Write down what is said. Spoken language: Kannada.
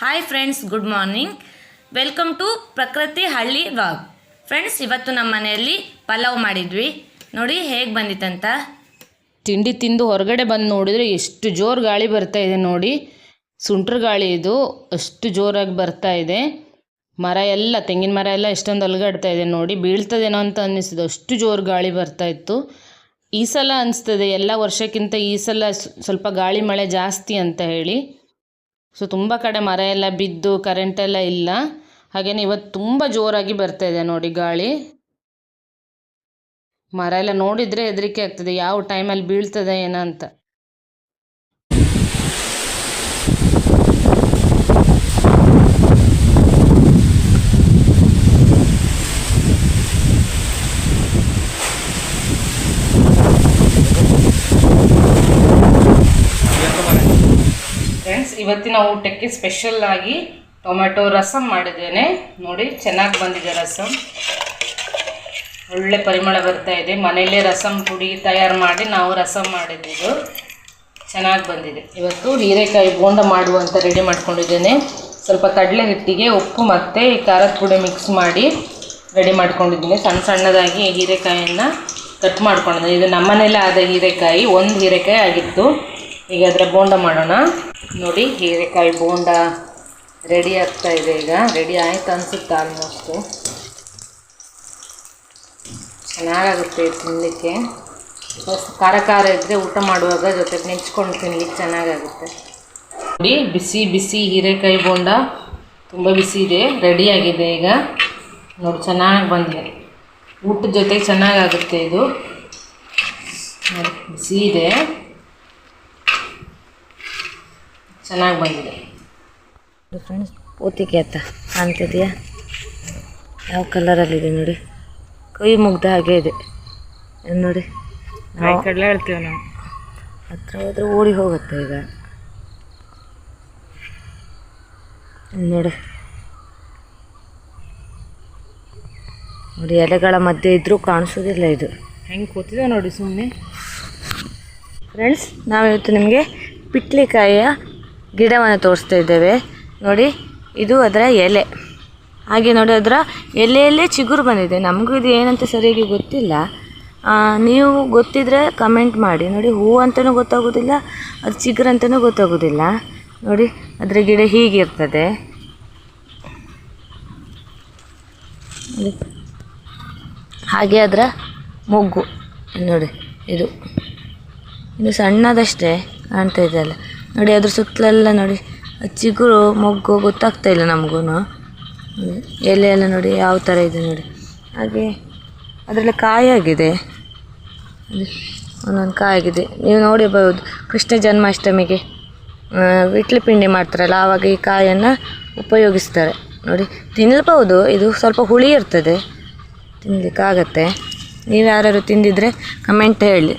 Hi friends good morning welcome to Prakruthi Halli vlog friends ಇವತ್ತು ನಮ್ಮ ಮನೆಯಲ್ಲಿ ಪಲಾವ್ ಮಾಡಿದ್ವಿ. ನೋಡಿ ಹೇಗೆ ಬಂದಿತ್ತಂತ ತಿಂಡಿ ತಿಂದು ಹೊರಗಡೆ ಬಂದು ನೋಡಿದರೆ ಎಷ್ಟು ಜೋರು ಗಾಳಿ ಬರ್ತಾ ಇದೆ ನೋಡಿ. ಸುಂಟ್ರ ಗಾಳಿ ಇದು, ಅಷ್ಟು ಜೋರಾಗಿ ಬರ್ತಾ ಇದೆ. ಮರ ಎಲ್ಲ, ತೆಂಗಿನ ಮರ ಎಲ್ಲ ಎಷ್ಟೊಂದು ಅಲ್ಗಾಡ್ತಾ ಇದೆ ನೋಡಿ. ಬೀಳ್ತದೇನೋ ಅಂತ ಅನ್ನಿಸಿದ್ದು, ಅಷ್ಟು ಜೋರು ಗಾಳಿ ಬರ್ತಾ ಇತ್ತು. ಈ ಸಲ ಅನಿಸ್ತದೆ, ಎಲ್ಲ ವರ್ಷಕ್ಕಿಂತ ಈ ಸಲ ಸ್ವಲ್ಪ ಗಾಳಿ ಮಳೆ ಜಾಸ್ತಿ ಅಂತ ಹೇಳಿ. ಸೊ ತುಂಬ ಕಡೆ ಮರ ಎಲ್ಲ ಬಿದ್ದು ಕರೆಂಟ್ ಎಲ್ಲ ಇಲ್ಲ. ಹಾಗೆಯೇ ಇವತ್ತು ತುಂಬ ಜೋರಾಗಿ ಬರ್ತಾ ಇದೆ ನೋಡಿ ಗಾಳಿ. ಮರ ಎಲ್ಲ ನೋಡಿದರೆ ಹೆದರಿಕೆ ಆಗ್ತದೆ. ಯಾವ ಟೈಮಲ್ಲಿ ಬೀಳ್ತದೆ ಏನೋ ಅಂತ ಫ್ರೆಂಡ್ಸ್ ಇವತ್ತಿನ ಊಟಕ್ಕೆ ಸ್ಪೆಷಲ್ ಆಗಿ ಟೊಮೆಟೊ ರಸಂ ಮಾಡಿದ್ದೇನೆ. ನೋಡಿ, ಚೆನ್ನಾಗಿ ಬಂದಿದೆ ರಸಂ. ಒಳ್ಳೆ ಪರಿಮಳ ಬರ್ತಾ ಇದೆ. ಮನೆಯಲ್ಲೇ ರಸಂ ಪುಡಿ ತಯಾರು ಮಾಡಿ ನಾವು ರಸಂ ಮಾಡಿದ್ದು. ಚೆನ್ನಾಗಿ ಬಂದಿದೆ. ಇವತ್ತು ಹೀರೆಕಾಯಿ ಬೋಂಡ ಮಾಡುವಂಥ ರೆಡಿ ಮಾಡ್ಕೊಂಡಿದ್ದೇನೆ. ಸ್ವಲ್ಪ ಕಡಲೆ ಹಿಟ್ಟಿಗೆ ಉಪ್ಪು ಮತ್ತು ಖಾರದ ಪುಡಿ ಮಿಕ್ಸ್ ಮಾಡಿ ರೆಡಿ ಮಾಡ್ಕೊಂಡಿದ್ದೀನಿ. ಸಣ್ಣ ಸಣ್ಣದಾಗಿ ಹೀರೆಕಾಯಿಯನ್ನು ಕಟ್ ಮಾಡ್ಕೊಂಡಿದ್ದೀನಿ. ಇದು ನಮ್ಮನೆಯಲ್ಲೇ ಆದ ಹೀರೆಕಾಯಿ, ಒಂದು ಹೀರೆಕಾಯಿ ಆಗಿತ್ತು. ಈಗ ಅದರ ಬೋಂಡ ಮಾಡೋಣ. ನೋಡಿ ಹೀರೆಕಾಯಿ ಬೋಂಡ ರೆಡಿ ಆಗ್ತಾ ಇದೆ ಈಗ. ರೆಡಿ ಆಯ್ತು ಅನಿಸುತ್ತೆ ಆಲ್ಮೋಸ್ಟು ಚೆನ್ನಾಗಾಗುತ್ತೆ ತಿನ್ನಲಿಕ್ಕೆ ಖಾರ ಖಾರ ಇದ್ದರೆ ಊಟ ಮಾಡುವಾಗ ಜೊತೆಗೆ ನೆಂಚ್ಕೊಂಡು ತಿನ್ಲಿಕ್ಕೆ ಚೆನ್ನಾಗಾಗುತ್ತೆ. ನೋಡಿ, ಬಿಸಿ ಬಿಸಿ ಹೀರೆಕಾಯಿ ಬೋಂಡ ತುಂಬ ಬಿಸಿ ಇದೆ ರೆಡಿಯಾಗಿದೆ ಈಗ. ನೋಡಿ, ಚೆನ್ನಾಗಿ ಬಂದಿದೆ. ಊಟದ ಜೊತೆಗೆ ಚೆನ್ನಾಗಾಗುತ್ತೆ ಇದು. ಬಿಸಿ ಇದೆ. ಚೆನ್ನಾಗಿ ಬಂದಿದೆ. ಫ್ರೆಂಡ್ಸ್ ಓತಿ ಅಂತ ಕಾಣ್ತಿದೆಯಾ? ಯಾವ ಕಲರಲ್ಲಿದೆ ನೋಡಿ. ಕೈ ಮುಗ್ದ ಹಾಗೆ ಇದೆ. ಇದ್ ನೋಡಿ? ನಾವು ಕಡಲೆ ಹೇಳ್ತೀವಿ ನಾವು. ಹತ್ರ ಹೋದ್ರೆ ಓಡಿ ಹೋಗುತ್ತೆ ಈಗ. ನೋಡಿ? ನೋಡಿ ಎಲೆಗಳ ಮಧ್ಯೆ ಇದ್ರೂ ಕಾಣಿಸೋದಿಲ್ಲ ಇದು. ಹೆಂಗೆ ಕೂತಿದೆ ನೋಡಿ ಸುಮ್ಮನೆ ಫ್ರೆಂಡ್ಸ್ ನಾವಿವತ್ತು ನಿಮಗೆ ಪಿಟ್ಲಿಕಾಯಿಯ ಗಿಡವನ್ನು ತೋರಿಸ್ತಾ ಇದ್ದೇವೆ. ನೋಡಿ, ಇದು ಅದರ ಎಲೆ. ಹಾಗೆ ನೋಡಿ, ಅದರ ಎಲೆಯಲ್ಲೇ ಚಿಗುರು ಬಂದಿದೆ. ನಮಗೂ ಇದು ಏನಂತ ಸರಿಯಾಗಿ ಗೊತ್ತಿಲ್ಲ. ನೀವು ಗೊತ್ತಿದ್ರೆ ಕಮೆಂಟ್ ಮಾಡಿ. ನೋಡಿ ಹೂವು ಅಂತಲೂ ಗೊತ್ತಾಗೋದಿಲ್ಲ, ಅದು ಚಿಗುರು ಅಂತಲೂ ಗೊತ್ತಾಗೋದಿಲ್ಲ. ನೋಡಿ, ಅದರ ಗಿಡ ಹೀಗಿರ್ತದೆ. ಹಾಗೆ ಅದರ ಮೊಗ್ಗು. ನೋಡಿ, ಇದು. ಇದು ಸಣ್ಣದಷ್ಟೇ ಕಾಣ್ತಾ ಇದೆಯಲ್ಲ ನೋಡಿ, ಅದ್ರ ಸುತ್ತಲೆಲ್ಲ ನೋಡಿ. ಚಿಗುರು, ಮೊಗ್ಗು ಗೊತ್ತಾಗ್ತಾ ಇಲ್ಲ ನಮಗೂ ಎಲೆ ಎಲ್ಲ ನೋಡಿ ಯಾವ ಥರ ಇದೆ ನೋಡಿ. ಹಾಗೆ ಅದರಲ್ಲಿ ಕಾಯಾಗಿದೆ ಒಂದೊಂದು ಕಾಯಾಗಿದೆ ನೀವು ನೋಡಿರ್ಬೋದು ಕೃಷ್ಣ ಜನ್ಮಾಷ್ಟಮಿಗೆ. ವಿಟ್ಲಿ ಪಿಂಡಿ ಮಾಡ್ತಾರಲ್ಲ, ಆವಾಗ ಈ ಕಾಯನ್ನು ಉಪಯೋಗಿಸ್ತಾರೆ. ನೋಡಿ ತಿನ್ನಬಹುದು ಇದು ಸ್ವಲ್ಪ ಹುಳಿ ಇರ್ತದೆ. ತಿನ್ನಲಿಕ್ಕಾಗತ್ತೆ ನೀವು ಯಾರು ತಿಂದಿದ್ರೆ ಕಮೆಂಟ್ ಹೇಳಿ.